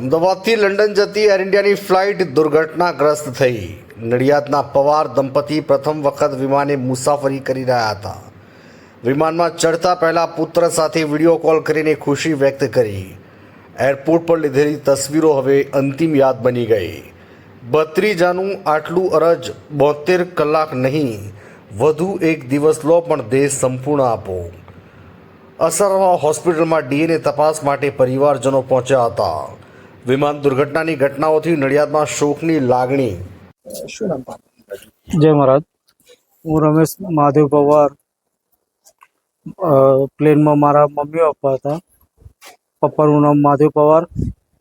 અમદાવાદથી લંડન જતી એર ઇન્ડિયાની ફ્લાઇટ દુર્ઘટનાગ્રસ્ત થઈ. નડિયાદના પવાર દંપતી પ્રથમ વખત વિમાને મુસાફરી કરી રહ્યા હતા. વિમાનમાં ચડતા પહેલા પુત્ર સાથે વીડિયો કોલ કરીને ખુશી વ્યક્ત કરી. એરપોર્ટ પર લીધેલી તસવીરો હવે અંતિમ યાદ બની ગઈ. ભત્રીજાનું આટલું અરજ બોતેર કલાક નહીં, વધુ એક દિવસ લો પણ દેશ સંપૂર્ણ આપો. અસરવા હોસ્પિટલમાં ડીએનએ તપાસ માટે પરિવારજનો પહોંચ્યા હતા. વિમાન દુર્ઘટનાની ઘટનાઓથી નડિયાદમાં શોકની લાગણી. શું નામ જય મહારાજ. હું રમેશ મહાદેવ પવાર. પ્લેનમાં મારા મમ્મી પપ્પા હતા. પપ્પાનું નામ મહાદેવ પવાર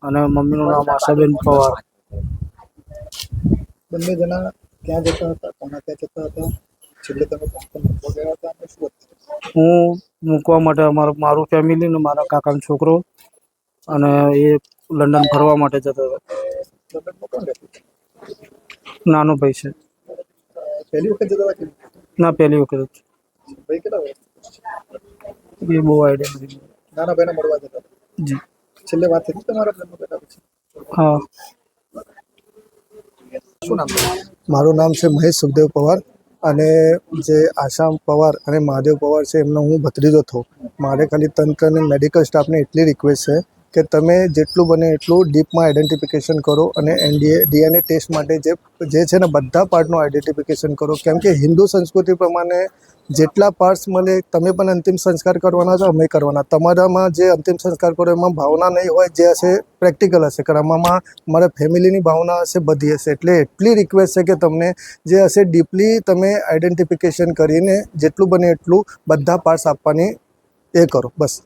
અને મમ્મીનું નામ આશાબેન પવાર. બંને જણા ક્યાં જતા હતા? કોના ત્યાં જતા હતા? છેલ્લે તમે કોણ કોણ મૂકવા ગયા હતા અને શું હું મૂકવા માટે અમારું મારું ફેમિલી ને મારા કાકાનો છોકરો અને એ લંડન ફરવા માટે જતો હતો? નાનો ભાઈ છે. પહેલી વખત જતા હતા ના પહેલી વખત ભાઈ કેટલા એ બહુ આઈડિયા નથી નાના ભાઈને મળવા જતા જી. છેલ્લે વાત થઈ તમારા પછી? હા. શું નામ? મારું નામ છે મહેશ સુખદેવ પવાર અને જે આશામ પવાર અને મહાદેવ પવાર છે એમનો હું ભત્રીજો થયો મારે ખાલી તંત્ર અને મેડિકલ સ્ટાફને એટલી રિક્વેસ્ટ છે કે તમે જેટલું બને એટલું ડીપમાં આઈડેન્ટિફિકેશન કરો અને એનડીએ ડીએનએ ટેસ્ટ માટે જે જે છે ને બધા પાર્ટનું આઈડેન્ટિફિકેશન કરો. કેમ કે હિન્દુ સંસ્કૃતિ પ્રમાણે જેટલા પાર્ટ્સ મળે, તમે પણ અંતિમ સંસ્કાર કરવાના છો, અમે કરવાના. તમારામાં જે અંતિમ સંસ્કાર કરો, એમાં ભાવના નહીં હોય, જે હશે પ્રેક્ટિકલ હશે. કારણ આમાં મારા ફેમિલીની ભાવના હશે, બધી હશે. એટલે એટલી રિક્વેસ્ટ છે કે તમને જે હશે ડીપલી તમે આઈડેન્ટિફિકેશન કરીને જેટલું બને એટલું બધા પાર્ટ્સ આપવાની એ કરો. બસ.